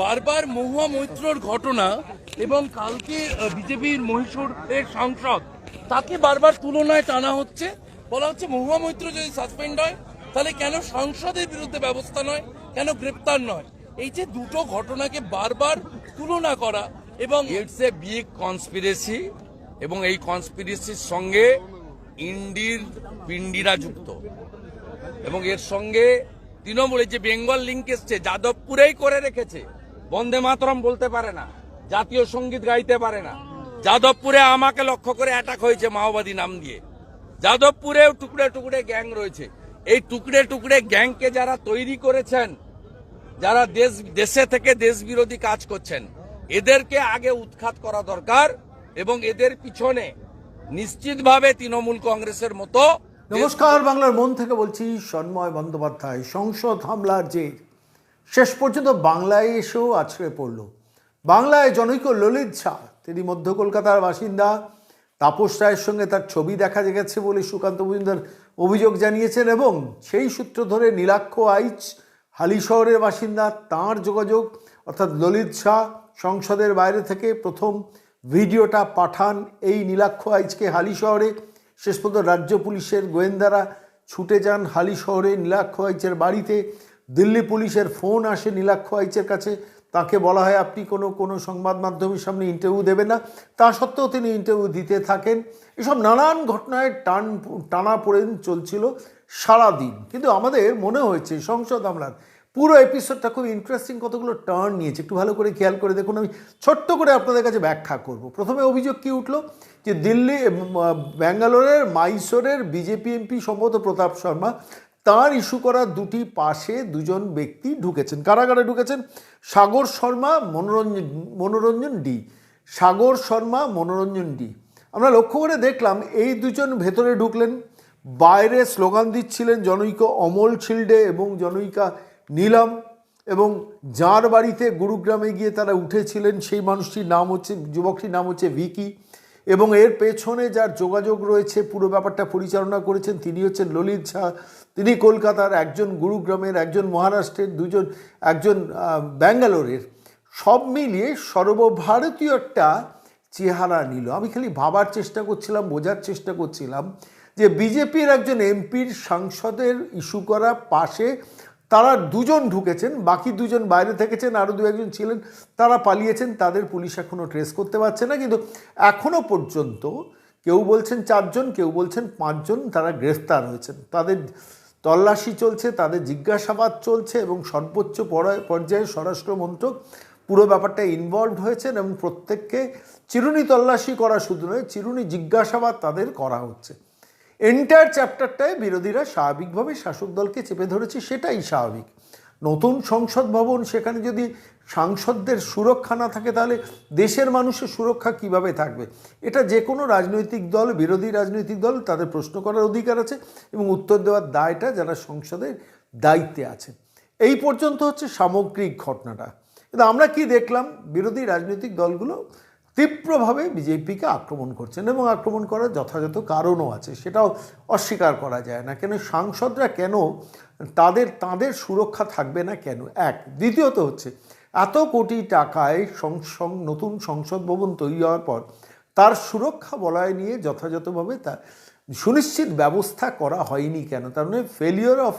বারবার মহুয়া মৈত্রর ঘটনা এবং কালকে বিজেপির মহীশূরের সাংসদ, তাকে বারবার তুলনায় টানা হচ্ছে। বলা হচ্ছে মহুয়া মৈত্র যদি সাসপেন্ড হয়, তাহলে কেন সংসদের বিরুদ্ধে ব্যবস্থা নয়, কেন গ্রেপ্তার নয়? এই যে দুটো ঘটনাকে বারবার তুলনা করা এবং ইটস এ বিগ কনস্পিরেসি এবং এই কনস্পিরেসির সঙ্গে ইন্ডির পিন্ডিরা যুক্ত। এবং এর সঙ্গে তৃণমূলে যে বেঙ্গল লিঙ্ক এসছে, যাদবপুরেই করে রেখেছে। বন্দে মাতরম বলতে পারে না, জাতীয় সংগীত গাইতে পারে না। যাদবপুরে আমাকে লক্ষ্য করে অ্যাটাক হয়েছে মাওবাদী নাম দিয়ে। যাদবপুরেও টুকরে টুকরে গ্যাং রয়েছে। এই টুকরে টুকরে গ্যাংকে যারা তৈরি করেছেন, যারা দেশ, দেশে থেকে দেশ বিরোধী কাজ করছেন, এদেরকে আগে উৎখাত করা দরকার এবং এদের পিছনে নিশ্চিতভাবে তৃণমূল কংগ্রেসের মতো নমস্কার, বাংলার মন থেকে বলছি সন্ময় বন্দ্যোপাধ্যায়, সংসদ হামলার যে শেষ পর্যন্ত বাংলায় এসেও আছড়ে পড়ল। বাংলায় জনৈক ললিত শাহ তিনি মধ্য কলকাতার বাসিন্দা। তাপস রায়ের সঙ্গে তার ছবি দেখা গেছে বলে সুকান্ত মজুমদার অভিযোগ জানিয়েছেন এবং সেই সূত্র ধরে নীলাক্ষ আইচ, হালি শহরের বাসিন্দা, তাঁর যোগাযোগ, অর্থাৎ ললিত শাহ সংসদের বাইরে থেকে প্রথম ভিডিওটা পাঠান এই নীলাক্ষ আইচকে হালি শহরে। শেষ পর্যন্ত রাজ্য পুলিশের গোয়েন্দারা ছুটে যান হালি শহরে নীলাক্ষ আইচের বাড়িতে। দিল্লি পুলিশের ফোন আসে নীলাক্ষ আইচের কাছে। তাকে বলা হয়, আপনি কোনো কোনো সংবাদ মাধ্যমের সামনে ইন্টারভিউ দেবেন না। তা সত্ত্বেও তিনি ইন্টারভিউ দিতে থাকেন। এসব নানান ঘটনায় টান টানা পড়েন চলছিল সারাদিন। কিন্তু আমাদের মনে হয়েছে, সংসদ আমলার পুরো এপিসোডটা খুব ইন্টারেস্টিং কতগুলো টার্ন নিয়েছে। একটু ভালো করে খেয়াল করে দেখুন, আমি ছোট্ট করে আপনাদের কাছে ব্যাখ্যা করব। প্রথমে অভিযোগ কি উঠল? যে দিল্লি ব্যাঙ্গালোরের, মাইসোরের বিজেপি এমপি সম্ভবত প্রতাপ শর্মা, তার ইস্যু করা দুটি পাশে দুজন ব্যক্তি ঢুকেছেন। কারাগারে ঢুকেছেন সাগর শর্মা, মনোরঞ্জন মনোরঞ্জন ডি। সাগর শর্মা, মনোরঞ্জন ডি। আমরা লক্ষ্য করে দেখলাম এই দুজন ভেতরে ঢুকলেন। বাইরে স্লোগান দিচ্ছিলেন, জনৈক অমল ছিলডে এবং জনৈকা নীলম এবং যার বাড়িতে গুরুগ্রামে গিয়ে তারা উঠেছিলেন, সেই মানুষটির নাম হচ্ছে, যুবকটির নাম হচ্ছে ভিকি এবং এর পেছনে যার যোগাযোগ রয়েছে, পুরো ব্যাপারটা পরিচালনা করেছেন তিনি হচ্ছেন ললিত ঝা। তিনি কলকাতার একজন গুরুগ্রামের, একজন মহারাষ্ট্রের, দুজন, একজন ব্যাঙ্গালোরের। সব মিলিয়ে সর্বভারতীয় একটা চেহারা নিল। আমি খালি ভাবার চেষ্টা করছিলাম, বোঝার চেষ্টা করছিলাম যে বিজেপির একজন এমপির সাংসদের ইস্যু করা পাশে তারা দুজন ঢুকেছেন, বাকি দুজন বাইরে থেকেছেন আরও দু একজন ছিলেন, তারা পালিয়েছেন, তাদের পুলিশ এখনও ট্রেস করতে পারছে না, কিন্তু এখনও পর্যন্ত কেউ বলছেন চারজন, কেউ বলছেন পাঁচজন তারা গ্রেফতার হয়েছেন। তাদের তল্লাশি চলছে, তাদের জিজ্ঞাসাবাদ চলছে এবং সর্বোচ্চ পরা- পর্যায়ে স্বরাষ্ট্র মন্ত্রক পুরো ব্যাপারটা ইনভলভড হয়েছেন এবং প্রত্যেককে চিরুনি তল্লাশি করা শুধু নয়, চিরুনি জিজ্ঞাসাবাদ তাদের করা হচ্ছে। এন্টায়ার চ্যাপ্টারটায় বিরোধীরা স্বাভাবিকভাবে শাসক দলকে চেপে ধরেছে, সেটাই স্বাভাবিক। নতুন সংসদ ভবন, সেখানে যদি সাংসদদের সুরক্ষা না থাকে, তাহলে দেশের মানুষের সুরক্ষা কীভাবে থাকবে? এটা যে কোনো রাজনৈতিক দল, বিরোধী রাজনৈতিক দল, তাদের প্রশ্ন করার অধিকার আছে এবং উত্তর দেওয়ার দায়টা যারা সংসদের দায়িত্বে আছে। এই পর্যন্ত হচ্ছে সামগ্রিক ঘটনাটা। কিন্তু আমরা কি দেখলাম? বিরোধী রাজনৈতিক দলগুলো তীব্রভাবে বিজেপিকে আক্রমণ করছেন এবং আক্রমণ করার যথাযথ কারণও আছে। সেটাও অস্বীকার করা যায় না। কেন সাংসদরা কেন তাদের তাদের সুরক্ষা থাকবে না কেন? এক। দ্বিতীয়ত হচ্ছে, এত কোটি টাকায় সং- সং- নতুন সংসদ ভবন তৈরি হওয়ার পর তার সুরক্ষা বলয় নিয়ে যথাযথভাবে তা সুনিশ্চিত ব্যবস্থা করা হয়নি কেন? তার মানে ফেলিওর অফ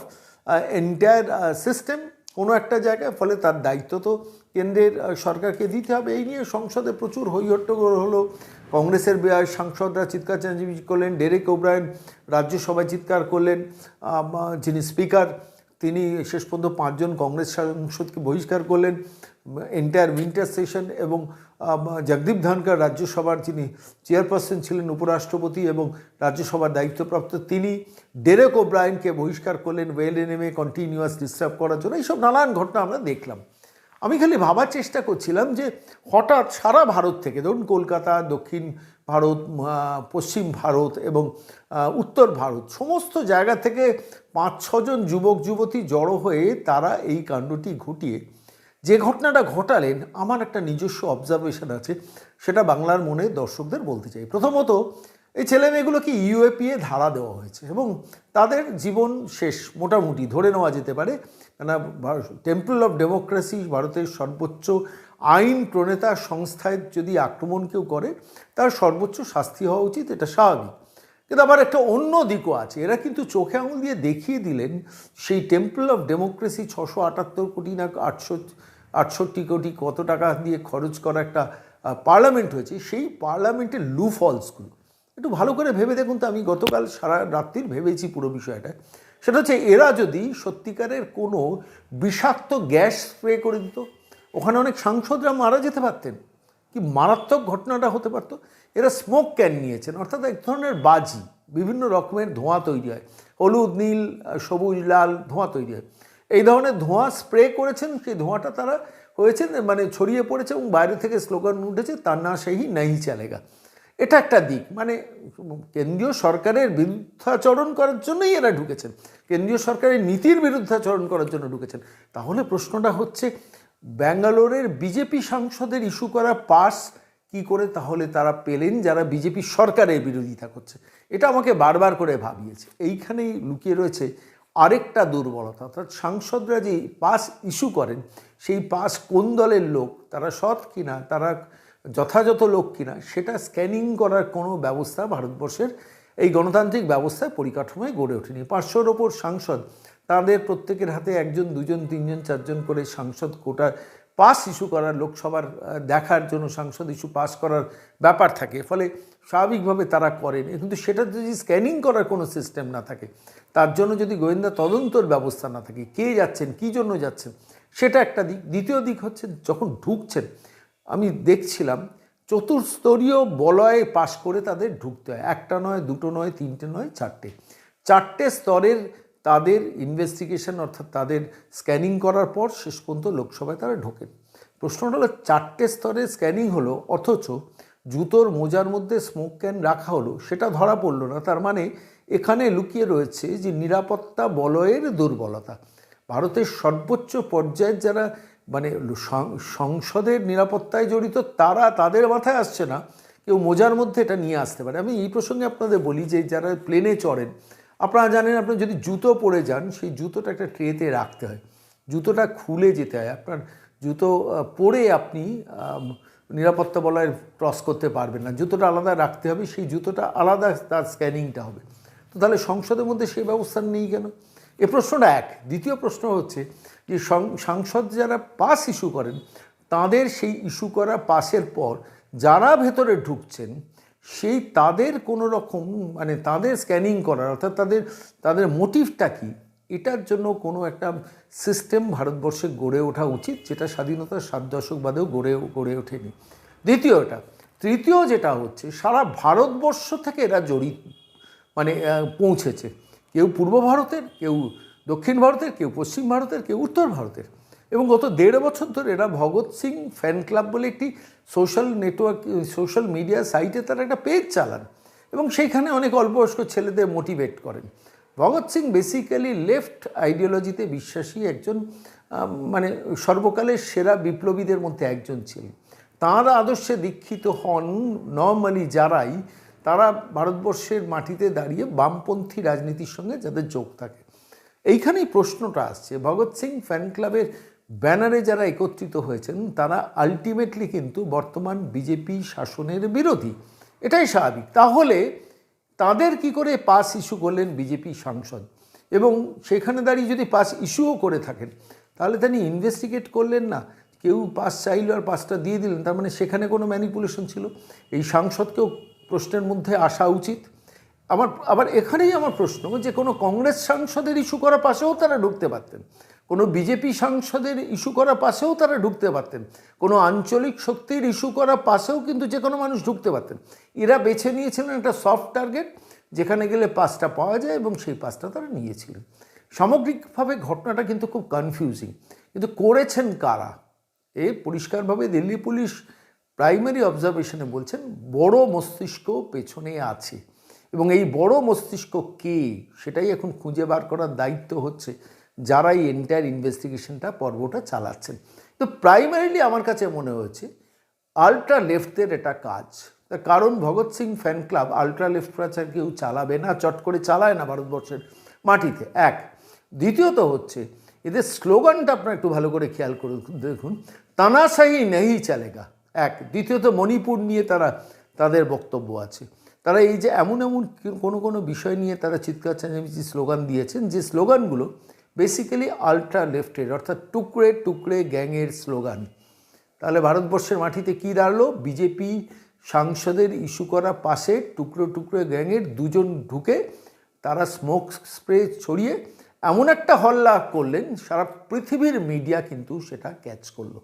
এন্টায়ার সিস্টেম কোনো একটা জায়গায়, ফলে তার দায়িত্ব তো কেন্দ্রের সরকারকে দিতে হবে। এই নিয়ে সংসদে প্রচুর হৈহট্টগোল হলো। কংগ্রেসের সাংসদরা চিৎকার চেঁচামেচি করলেন, ডেরেক ওব্রায়ন রাজ্যসভায় চিৎকার করলেন যিনি স্পিকার, তিনি শেষ পর্যন্ত পাঁচজন কংগ্রেস সাংসদকে বহিষ্কার করলেন, এন্টায়ার উইন্টার সেশন এবং জগদীপ ধনকর রাজ্যসভার যিনি চেয়ারপারসন ছিলেন, উপরাষ্ট্রপতি এবং রাজ্যসভার দায়িত্বপ্রাপ্ত তিনি ডেরেক ওব্রায়নকে বহিষ্কার করলেন, ওয়েল নেমে কন্টিনিউয়াস ডিস্টার্ব করার জন্য। এইসব নানান ঘটনা আমরা দেখলাম। আমি খালি ভাবার চেষ্টা করছিলাম যে হঠাৎ সারা ভারত থেকে, ধরুন কলকাতা, দক্ষিণ ভারত পশ্চিম ভারত এবং উত্তর ভারত, সমস্ত জায়গা থেকে পাঁচ, ছজন যুবক, যুবতী জড়ো হয়ে তারা এই কাণ্ডটি ঘটিয়ে, যে ঘটনাটা ঘটালেন, আমার একটা নিজস্ব অবজারভেশন আছে, সেটা বাংলার মনে দর্শকদের বলতে চাই। প্রথমত এই ছেলে মেয়েগুলোকে ইউএপিএ ধারা দেওয়া হয়েছে এবং তাদের জীবন শেষ মোটামুটি ধরে নেওয়া যেতে পারে। কেন টেম্পল অফ ডেমোক্রেসি ভারতের সর্বোচ্চ আইন প্রণেতা সংস্থায় যদি আক্রমণ কেউ করে, তার সর্বোচ্চ শাস্তি হওয়া উচিত, এটা স্বাভাবিক। কিন্তু আবার একটা অন্য দিকও আছে, এরা কিন্তু চোখে আঙুল দিয়ে দেখিয়ে দিলেন, সেই টেম্পল অফ ডেমোক্রেসি ছশো আটাত্তর কোটি না আটশো, আটষট্টি কোটি কত টাকা দিয়ে খরচ করা একটা পার্লামেন্ট হয়েছে, সেই পার্লামেন্টের লু ফলসগুলো একটু ভালো করে ভেবে দেখুন তো, আমি গতকাল সারা রাত্রির ভেবেছি পুরো বিষয়টা সেটা হচ্ছে, এরা যদি সত্যিকারের কোনো বিষাক্ত গ্যাস স্প্রে করে দিত, ওখানে অনেক সাংসদরা মারা যেতে পারতেন। কি মারাত্মক ঘটনাটা হতে পারতো? এরা স্মোক ক্যান নিয়েছেন, অর্থাৎ এক ধরনের বাজি, বিভিন্ন রকমের ধোঁয়া তৈরি হয়। হলুদ, নীল, সবুজ, লাল ধোঁয়া তৈরি হয়। এই ধরনের ধোঁয়া স্প্রে করেছেন, সেই ধোঁয়াটা তারা হয়েছে মানে ছড়িয়ে পড়েছে এবং বাইরে থেকে স্লোগান উঠেছে তার না সেই নাই চালেগা। এটা একটা দিক। মানে কেন্দ্রীয় সরকারের বিরুদ্ধাচরণ করার জন্যই এরা ঢুকেছেন। কেন্দ্রীয় সরকারের নীতির বিরুদ্ধাচরণ করার জন্য ঢুকেছেন। তাহলে প্রশ্নটা হচ্ছে, ব্যাঙ্গালোরের বিজেপি সাংসদের ইস্যু করা পাস কি করে? তাহলে তারা পেলেন যারা বিজেপি সরকারের বিরোধিতা করছে। এটা আমাকে বারবার করে ভাবিয়েছে। এইখানেই লুকিয়ে রয়েছে আরেকটা দুর্বলতা। অর্থাৎ সাংসদরা যে পাস ইস্যু করেন, সেই পাস কোন দলের লোক? তারা সৎ কিনা? তারা যথাযথ লোক কিনা, সেটা স্ক্যানিং করার কোনো ব্যবস্থা ভারতবর্ষের এই গণতান্ত্রিক ব্যবস্থায় পরিকাঠামোয় গড়ে ওঠেনি। পাঁচশোর ওপর সাংসদ, তাদের প্রত্যেকের হাতে একজন, দুজন, তিনজন, চারজন করে সাংসদ কোটা পাস ইস্যু করার, লোকসভার দেখার জন্য সাংসদ ইস্যু পাস করার ব্যাপার থাকে। ফলে স্বাভাবিকভাবে তারা করেন। কিন্তু সেটা যদি স্ক্যানিং করার কোনো সিস্টেম না থাকে, তার জন্য যদি গোয়েন্দা তদন্তর ব্যবস্থা না থাকে, কে যাচ্ছেন, কী জন্য যাচ্ছেন, সেটা একটা দিক। দ্বিতীয় দিক হচ্ছে যখন ঢুকছেন আমি দেখছিলাম চতুর্স্তরীয় বলয়ে পাশ করে তাদের ঢুকতে হয়। একটা নয়, দুটো নয়, তিনটে নয়, চারটে। চারটে স্তরের তাদের ইনভেস্টিগেশন অর্থাৎ তাদের স্ক্যানিং করার পর শেষ পর্যন্ত লোকসভায় তারা ঢোকেন। প্রশ্নটা হলো, চারটে স্তরে স্ক্যানিং হলো, অথচ জুতোর মোজার মধ্যে স্মোক ক্যান রাখা হলো, সেটা ধরা পড়ল না। তার মানে এখানে লুকিয়ে রয়েছে যে নিরাপত্তা বলয়ের দুর্বলতা। ভারতের সর্বোচ্চ পর্যায়ের যারা মানে সংসদের নিরাপত্তায় জড়িত তারা তাদের মাথায় আসছে না, কেউ মোজার মধ্যে এটা নিয়ে আসতে পারে। আমি এই প্রসঙ্গে আপনাদের বলি যে যারা প্লেনে চড়েন, আপনারা জানেন আপনি যদি জুতো পরে যান, সেই জুতোটা একটা ট্রেতে রাখতে হয়। জুতোটা খুলে যেতে হয়। আপনার জুতো পরে আপনি নিরাপত্তা বলয়ের ক্রস করতে পারবেন না। জুতোটা আলাদা রাখতে হবে, সেই জুতোটা আলাদা তার স্ক্যানিংটা হবে। তো তাহলে সংসদের মধ্যে সেই ব্যবস্থা নেই কেন? এ প্রশ্নটা এক। দ্বিতীয় প্রশ্ন হচ্ছে যে সাংসদ যারা পাস ইস্যু করেন, তাদের সেই ইস্যু করা পাসের পর যারা ভেতরে ঢুকছেন, সেই তাদের কোনো রকম মানে তাদের স্ক্যানিং করার অর্থাৎ তাদের তাদের মোটিভটা কি, এটার জন্য কোনো একটা সিস্টেম ভারতবর্ষে গড়ে ওঠা উচিত, যেটা স্বাধীনতার সাত দশক বাদেও গড়ে গড়ে ওঠেনি। দ্বিতীয়টা তৃতীয় যেটা হচ্ছে, সারা ভারতবর্ষ থেকে এরা জড়িত মানে পৌঁছেছে। কেউ পূর্ব ভারতের, কেউ দক্ষিণ ভারতের, কেউ পশ্চিম ভারতের, কেউ উত্তর ভারতের। এবং গত দেড় বছর ধরে এরা ভগৎ সিং ফ্যান ক্লাব বলে একটি সোশ্যাল নেটওয়ার্ক, সোশ্যাল মিডিয়া সাইটে তারা একটা পেজ চালান এবং সেইখানে অনেক অল্পবয়স্ক ছেলেদের মোটিভেট করেন। ভগৎ সিং বেসিক্যালি লেফট আইডিওলজিতে বিশ্বাসী একজন মানে সর্বকালের সেরা বিপ্লবীদের মধ্যে একজন ছিলেন। তাঁর আদর্শে দীক্ষিত হন নর্মালি যারাই তারা ভারতবর্ষের মাটিতে দাঁড়িয়ে বামপন্থী রাজনীতির সঙ্গে যাদের যোগ থাকে। এইখানেই প্রশ্নটা আসছে, ভগৎ সিং ফ্যান ক্লাবের ব্যানারে যারা একত্রিত হয়েছেন, তারা আলটিমেটলি কিন্তু বর্তমান বিজেপি শাসনের বিরোধী। এটাই স্বাভাবিক। তাহলে তাদের কি করে পাস ইস্যু করলেন বিজেপি সাংসদ? এবং সেখানে দাঁড়িয়ে যদি পাস ইস্যুও করে থাকেন, তাহলে তিনি ইনভেস্টিগেট করলেন না? কেউ পাস চাইলো আর পাসটা দিয়ে দিলেন, তার মানে সেখানে কোনো ম্যানিপুলেশন ছিল? এই সাংসদকেও প্রশ্নের মধ্যে আসা উচিত। আমার, আবার এখানেই আমার প্রশ্ন যে কোনো কংগ্রেস সাংসদের ইস্যু করা পাশেও তারা ঢুকতে পারতেন। কোনো বিজেপি সাংসদের ইস্যু করা পাশেও তারা ঢুকতে পারতেন। কোনো আঞ্চলিক শক্তির ইস্যু করা পাশেও কিন্তু যে কোনো মানুষ ঢুকতে পারতেন। এরা বেছে নিয়েছিলেন একটা সফট টার্গেট যেখানে গেলে পাসটা পাওয়া যায় এবং সেই পাসটা তারা নিয়েছিলেন সামগ্রিকভাবে ঘটনাটা কিন্তু খুব কনফিউজিং কিন্তু করেছেন কারা? এ পরিষ্কারভাবে দিল্লি পুলিশ প্রাইমারি অবজারভেশনে বলছেন, বড় মস্তিষ্ক পেছনে আছে। এবং এই বড় মস্তিষ্ক কে, সেটাই এখন খুঁজে বার করার দায়িত্ব হচ্ছে, যারা এই এন্টায়ার ইনভেস্টিগেশনটা পর্বটা চালাচ্ছেন। তো প্রাইমারিলি আমার কাছে মনে হয়েছে আল্ট্রা লেফটের এটা কাজ। তার কারণ Bhagat Singh fan club ultra left প্রচার কেউ চালাবে না, চট করে চালায় না ভারতবর্ষের মাটিতে। এক। দ্বিতীয়ত হচ্ছে, এদের স্লোগানটা আপনার একটু ভালো করে খেয়াল করে দেখুন, তানাশাহি নেই চালেগা। এক। দ্বিতীয়ত, মণিপুর নিয়ে তারা, তাদের বক্তব্য আছে। তারা এই যে এমন এমন কোনো কোনো বিষয় নিয়ে তারা চিৎকার, চেঁচামেচি স্লোগান দিয়েছেন, যে স্লোগানগুলো বেসিক্যালি আলট্রা লেফটের অর্থাৎ টুকরে টুকরে গ্যাংয়ের স্লোগান। তাহলে ভারতবর্ষের মাটিতে কি দাঁড়াল? বিজেপি সাংসদের ইস্যু করা পাশে টুকরো টুকরো গ্যাংয়ের দুজন ঢুকে তারা স্মোক স্প্রে ছড়িয়ে এমন একটা হল্লা করলেন, সারা পৃথিবীর মিডিয়া কিন্তু সেটা ক্যাচ করল।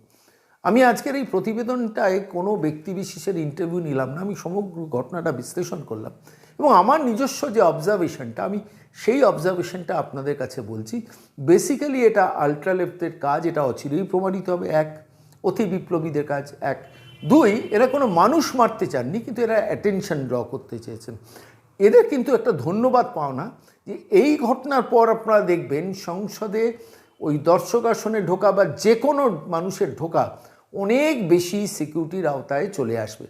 আমি আজকের এই প্রতিবেদনটায় কোনো ব্যক্তি বিশেষের ইন্টারভিউ নিলাম না, আমি সমগ্র ঘটনাটা বিশ্লেষণ করলাম। এবং আমার নিজস্ব যে অবজারভেশনটা আমি সেই অবজারভেশনটা আপনাদের কাছে বলছি। বেসিক্যালি এটা আলট্রালেফটের কাজ, এটা অচিরেই প্রমাণিত হবে। এক, অতি বিপ্লবীদের কাজ, এক। দুই, এরা কোনো মানুষ মারতে চাননি, কিন্তু এরা অ্যাটেনশন ড্র করতে চেয়েছেন। এদের কিন্তু একটা ধন্যবাদ পাওনা যে এই ঘটনার পর আপনারা দেখবেন সংসদে ওই দর্শক আসনে ঢোকা বা যে কোনো মানুষের ঢোকা অনেক বেশি সিকিউরিটির আওতায় চলে আসবে।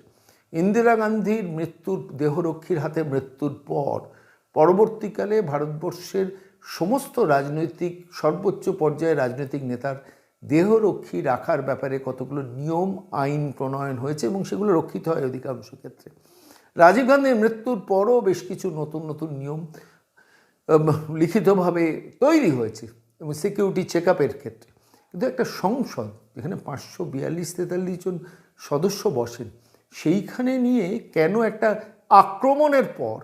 ইন্দিরা গান্ধীর মৃত্যুর, দেহরক্ষীর হাতে মৃত্যুর পর পরবর্তীকালে ভারতবর্ষের সমস্ত রাজনৈতিক, সর্বোচ্চ পর্যায়ে রাজনৈতিক নেতার দেহরক্ষী রাখার ব্যাপারে কতগুলো নিয়ম, আইন প্রণয়ন হয়েছে এবং সেগুলো রক্ষিত হয় অধিকাংশ ক্ষেত্রে। রাজীব গান্ধীর মৃত্যুর পরও বেশ কিছু নতুন নতুন নিয়ম লিখিতভাবে তৈরি হয়েছে এবং সিকিউরিটি চেক আপের ক্ষেত্রে। কিন্তু একটা সংসদ যেখানে পাঁচশো বিয়াল্লিশ তেতাল্লিশ জন সদস্য বসেন। সেইখানে নিয়ে কেন একটা আক্রমণের পর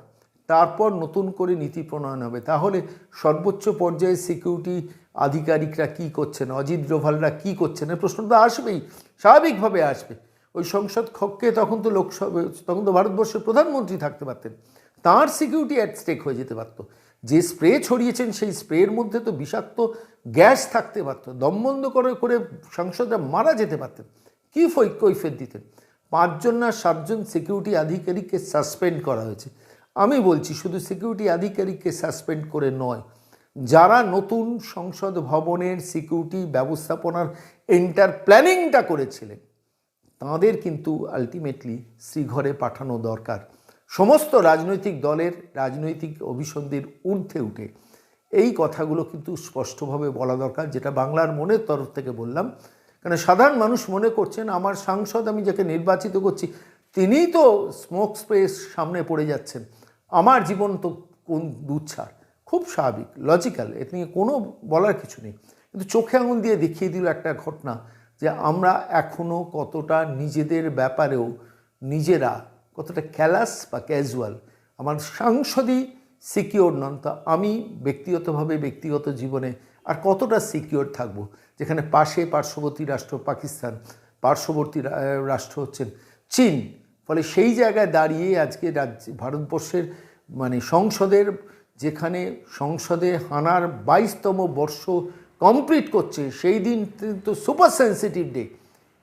তারপর নতুন করে নীতি প্রণয়ন হবে? তাহলে সর্বোচ্চ পর্যায়ে সিকিউরিটি আধিকারিকরা কি করছেন? অজিত ডোভালরা কি করছেন? এই প্রশ্নটা আসবেই, স্বাভাবিকভাবে আসবে। ওই সংসদ কক্ষে তখন তো লোকসভা, তখন তো ভারতবর্ষের প্রধানমন্ত্রী থাকতে পারতেন। তার সিকিউরিটি অ্যাট স্টেক হয়ে যেতে পারত। যে স্প্রে ছড়িয়েছেন সেই স্প্রের মধ্যে তো বিষাক্ত গ্যাস থাকতে পারত, দম বন্ধ করে করে সাংসদরা মারা যেতে পারতেন। কী ফৈ কৈফের দিতেন? পাঁচজন না সাতজন সিকিউরিটি আধিকারিককে সাসপেন্ড করা হয়েছে। আমি বলছি শুধু সিকিউরিটি আধিকারিককে সাসপেন্ড করে নয়, যারা নতুন সংসদ ভবনের সিকিউরিটি ব্যবস্থাপনার এন্টার প্ল্যানিংটা করেছিলেন, তাঁদের কিন্তু আলটিমেটলি শ্রীঘরে পাঠানো দরকার। সমস্ত রাজনৈতিক দলের রাজনৈতিক অভিসন্ধির ঊর্ধ্বে উঠে এই কথাগুলো কিন্তু স্পষ্টভাবে বলা দরকার, যেটা বাংলার মনের তরফ থেকে বললাম। কারণ সাধারণ মানুষ মনে করছেন, আমার সাংসদ আমি যাকে নির্বাচিত করছি, তিনিই তো স্মোক স্পেস সামনে পড়ে যাচ্ছেন। আমার জীবন তো কোন দুচ্ছার খুব স্বাভাবিক লজিক্যাল এ নিয়ে কোনো বলার কিছু নেই। কিন্তু চোখে আঙুল দিয়ে দেখিয়ে দিল একটা ঘটনা, যে আমরা এখনও কতটা নিজেদের ব্যাপারেও নিজেরা কতটা ক্যালাস বা ক্যাজুয়াল আমার সাংসদই সিকিওর নন, তা আমি ব্যক্তিগতভাবে, ব্যক্তিগত জীবনে আর কতটা সিকিওর থাকব? যেখানে পাশে পার্শ্ববর্তী রাষ্ট্র পাকিস্তান, পার্শ্ববর্তী রাষ্ট্র হচ্ছেন চীন। ফলে সেই জায়গায় দাঁড়িয়ে আজকে রাজ্য, ভারতবর্ষের মানে সংসদের, যেখানে সংসদে হানার বাইশতম বর্ষ কমপ্লিট করছে, সেই দিন তো সুপার সেন্সিটিভ ডে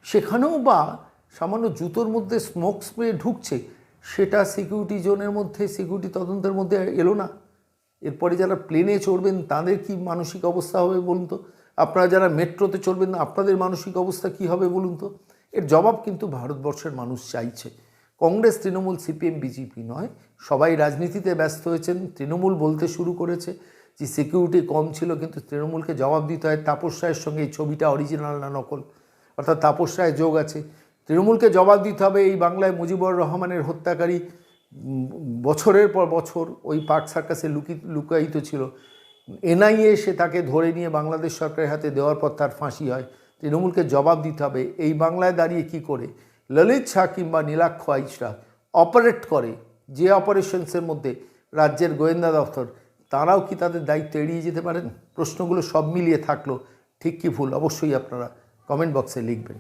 সেখানেও বা সামান্য জুতোর মধ্যে স্মোক স্প্রে ঢুকছে, সেটা সিকিউরিটি জোনের মধ্যে সিকিউরিটি তদন্তের মধ্যে এলো না। এরপরে যারা প্লেনে চড়বেন, তাদের কি মানসিক অবস্থা হবে বলুন তো? আপনারা যারা মেট্রোতে চড়বেন, আপনাদের মানসিক অবস্থা কি হবে বলুন তো? এর জবাব কিন্তু ভারতবর্ষের মানুষ চাইছে। কংগ্রেস, তৃণমূল, সিপিএম, বিজেপি নয়, সবাই রাজনীতিতে ব্যস্ত হয়েছেন। তৃণমূল বলতে শুরু করেছে যে সিকিউরিটি কম ছিল, কিন্তু তৃণমূলকে জবাব দিতে হয়। তাপস রায়ের সঙ্গে এই ছবিটা অরিজিনাল না নকল। অর্থাৎ তাপস রায় যোগ আছে। তৃণমূলকে জবাব দিতে হবে এই বাংলায় মুজিবুর রহমানের হত্যাকারী বছরের পর বছর ওই পার্ক সার্কাসে লুকি, লুকায়িত ছিল। এনআইএ সে তাকে ধরে নিয়ে বাংলাদেশ সরকারের হাতে দেওয়ার পর তার ফাঁসি হয়। তৃণমূলকে জবাব দিতে হবে এই বাংলায় দাঁড়িয়ে কি করে? ললিত শাহ কিংবা নীলাক্ষ আইচরা অপারেট করে যে অপারেশনসের মধ্যে রাজ্যের গোয়েন্দা দপ্তর, তারাও কি তাদের দায়িত্ব এড়িয়ে যেতে পারেন? প্রশ্নগুলো সব মিলিয়ে থাকল, ঠিক কি ভুল? অবশ্যই আপনারা কমেন্ট বক্সে লিখবেন।